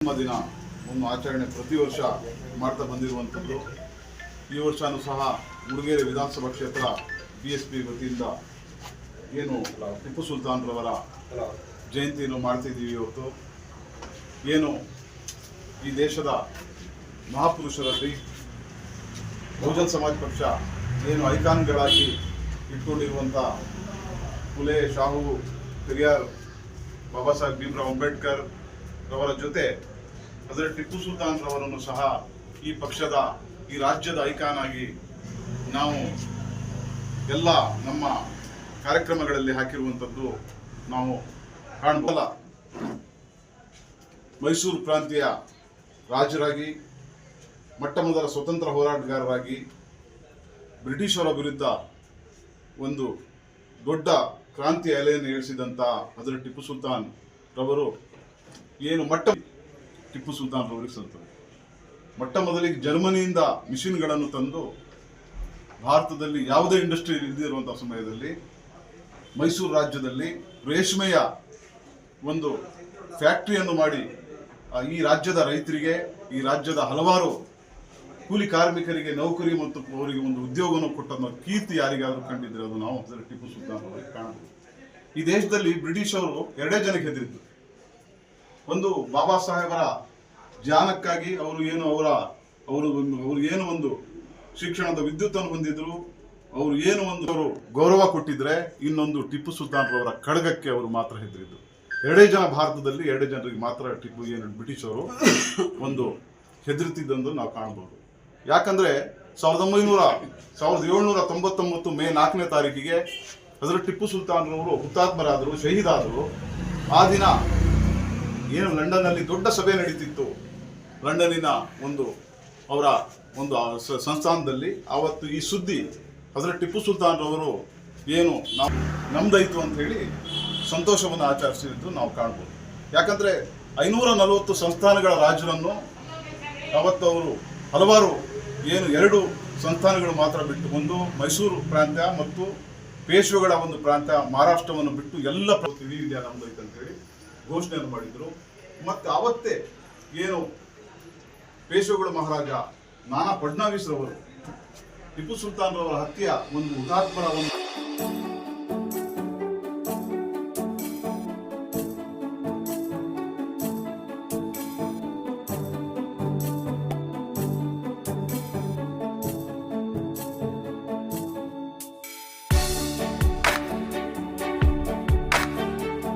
ದಿನ ಒಂದು ಆಚರಣೆ ಪ್ರತಿ ವರ್ಷ ಮಾಡ್ತಾ ಬಂದಿರುವಂಥದ್ದು. ಈ ವರ್ಷನೂ ಸಹ ಮುಡುಗೇರಿ ವಿಧಾನಸಭಾ ಕ್ಷೇತ್ರ ಬಿ ಎಸ್ ಪಿ ವತಿಯಿಂದ ಏನು ಟಿಪ್ಪು ಸುಲ್ತಾನ್ರವರ ಜಯಂತಿಯನ್ನು ಮಾಡ್ತಿದ್ದೀವಿ ಇವತ್ತು ಏನು ಈ ದೇಶದ ಮಹಾಪುರುಷರಲ್ಲಿ ಬಹುಜನ್ ಸಮಾಜ ಪಕ್ಷ ಏನು ಐಕಾನ್ಗಳಾಗಿ ಇಟ್ಕೊಂಡಿರುವಂಥ ಫುಲೆ ಶಾಹು, ಪೆರಿಯಾರ್, ಬಾಬಾ ಸಾಹೇಬ್ ಭೀಮ್ರಾವ್ ಅಂಬೇಡ್ಕರ್ ಅವರ ಜೊತೆ ಅದರ ಟಿಪ್ಪು ಸುಲ್ತಾನ್ ರವರನ್ನು ಸಹ ಈ ಪಕ್ಷದ, ಈ ರಾಜ್ಯದ ಐಕಾನ್ ಆಗಿ ನಾವು ಎಲ್ಲ ನಮ್ಮ ಕಾರ್ಯಕ್ರಮಗಳಲ್ಲಿ ಹಾಕಿರುವಂಥದ್ದು ನಾವು ಕಾಣಬಲ್ಲ ಮೈಸೂರು ಪ್ರಾಂತೀಯ ರಾಜರಾಗಿ, ಮೊಟ್ಟ ಮೊದಲ ಸ್ವತಂತ್ರ ಹೋರಾಟಗಾರರಾಗಿ, ಬ್ರಿಟಿಷರ ವಿರುದ್ಧ ಒಂದು ದೊಡ್ಡ ಕ್ರಾಂತಿ ಅಲೆಯನ್ನು ಏಳಿಸಿದಂಥ ಅದರ ಟಿಪ್ಪು ಸುಲ್ತಾನ್ ರವರು ಏನು ಮಟ್ಟ ಟಿಪ್ಪು ಸುಲ್ತಾನ್ ರವರಿಗೆ ಸಲ್ತದೆ ಮೊಟ್ಟ ಮೊದಲಿಗೆ ಜರ್ಮನಿಯಿಂದ ಮಿಷಿನ್ಗಳನ್ನು ತಂದು ಭಾರತದಲ್ಲಿ ಯಾವುದೇ ಇಂಡಸ್ಟ್ರಿ ಇಲ್ಲದಿರುವಂಥ ಸಮಯದಲ್ಲಿ ಮೈಸೂರು ರಾಜ್ಯದಲ್ಲಿ ರೇಷ್ಮೆಯ ಒಂದು ಫ್ಯಾಕ್ಟ್ರಿಯನ್ನು ಮಾಡಿ ಈ ರಾಜ್ಯದ ರೈತರಿಗೆ, ಈ ರಾಜ್ಯದ ಹಲವಾರು ಕೂಲಿ ಕಾರ್ಮಿಕರಿಗೆ, ನೌಕರಿ ಮತ್ತು ಅವರಿಗೆ ಒಂದು ಉದ್ಯೋಗವನ್ನು ಕೊಟ್ಟನ್ನು ಕೀರ್ತಿ ಯಾರಿಗಾದರೂ ಕಂಡಿದ್ರೆ ಅದು ನಾವು ಟಿಪ್ಪು ಸುಲ್ತಾನ್ ಅವರಿಗೆ ಕಾಣಬಹುದು. ಈ ದೇಶದಲ್ಲಿ ಬ್ರಿಟಿಷರು ಎರಡೇ ಜನಕ್ಕೆ ಹೆದರಿದ್ರು. ಒಂದು ಬಾಬಾ ಸಾಹೇಬರ ಜ್ಞಾನಕ್ಕಾಗಿ ಅವರು ಏನು ಅವರ, ಅವರು ಅವರು ಏನು ಒಂದು ಶಿಕ್ಷಣದ ವಿದ್ಯುತ್ತನ್ನು ಹೊಂದಿದ್ರು, ಅವರು ಏನು ಒಂದು ಅವರು ಗೌರವ ಕೊಟ್ಟಿದ್ರೆ ಇನ್ನೊಂದು ಟಿಪ್ಪು ಸುಲ್ತಾನ್ ಅವರ ಖಡ್ಗಕ್ಕೆ ಅವರು ಮಾತ್ರ ಹೆದರಿದ್ರು. ಎರಡೇ ಜನ ಭಾರತದಲ್ಲಿ ಎರಡೇ ಜನರಿಗೆ ಮಾತ್ರ ಟಿಪ್ಪು ಏನು ಬ್ರಿಟಿಷರು ಒಂದು ಹೆದರುತ್ತಿದ್ದಂದು ನಾವು ಕಾಣಬಹುದು. ಯಾಕಂದ್ರೆ ಸಾವಿರದ ಒಂಬೈನೂರ, ಸಾವಿರದ ಏಳ್ನೂರ ತೊಂಬತ್ತೊಂಬತ್ತು ಮೇ ನಾಲ್ಕನೇ ತಾರೀಕಿಗೆ ಅದರ ಟಿಪ್ಪು ಸುಲ್ತಾನ್ರವರು ಹುತಾತ್ಮರಾದರು, ಶಹೀದಾದರು. ಆ ದಿನ ಏನು ಲಂಡನ್ನಲ್ಲಿ ದೊಡ್ಡ ಸಭೆ ನಡೀತಿತ್ತು. ಲಂಡನ್ನಿನ ಒಂದು ಅವರ ಒಂದು ಸಂಸ್ಥಾನದಲ್ಲಿ ಆವತ್ತು ಈ ಸುದ್ದಿ ಅದರ ಟಿಪ್ಪು ಸುಲ್ತಾನ್ ಅವರು ಏನು ನಾವು ನಮ್ದಾಯಿತು ಅಂತ ಹೇಳಿ ಸಂತೋಷವನ್ನು ಆಚರಿಸಿದ್ದು ನಾವು ಕಾಣ್ಬೋದು. ಯಾಕಂದ್ರೆ ಐನೂರ ನಲವತ್ತು ಸಂಸ್ಥಾನಗಳ ರಾಜರನ್ನು ಅವತ್ತು ಅವರು ಹಲವಾರು ಏನು ಎರಡು ಸಂಸ್ಥಾನಗಳು ಮಾತ್ರ ಬಿಟ್ಟು, ಒಂದು ಮೈಸೂರು ಪ್ರಾಂತ್ಯ ಮತ್ತು ಪೇಶ್ವೆಗಳ ಒಂದು ಪ್ರಾಂತ್ಯ ಮಹಾರಾಷ್ಟ್ರವನ್ನು ಬಿಟ್ಟು ಎಲ್ಲ ಇಡೀ ಇಂಡಿಯಾ ನಮ್ದು ಅಂತ ಹೇಳಿ ಘೋಷಣೆಯನ್ನು ಮಾಡಿದ್ರು. ಮತ್ತೆ ಅವತ್ತೇ ಏನು ಪೇಶ್ವೆಗಳ ಮಹಾರಾಜ ನಾನಾ ಫಡ್ನವೀಸ್ ರವರು ಟಿಪ್ಪು ಸುಲ್ತಾನ್ ರವರ ಹತ್ಯೆಯ ಒಂದು ಹುತಾತ್ಮರ ಒಂದು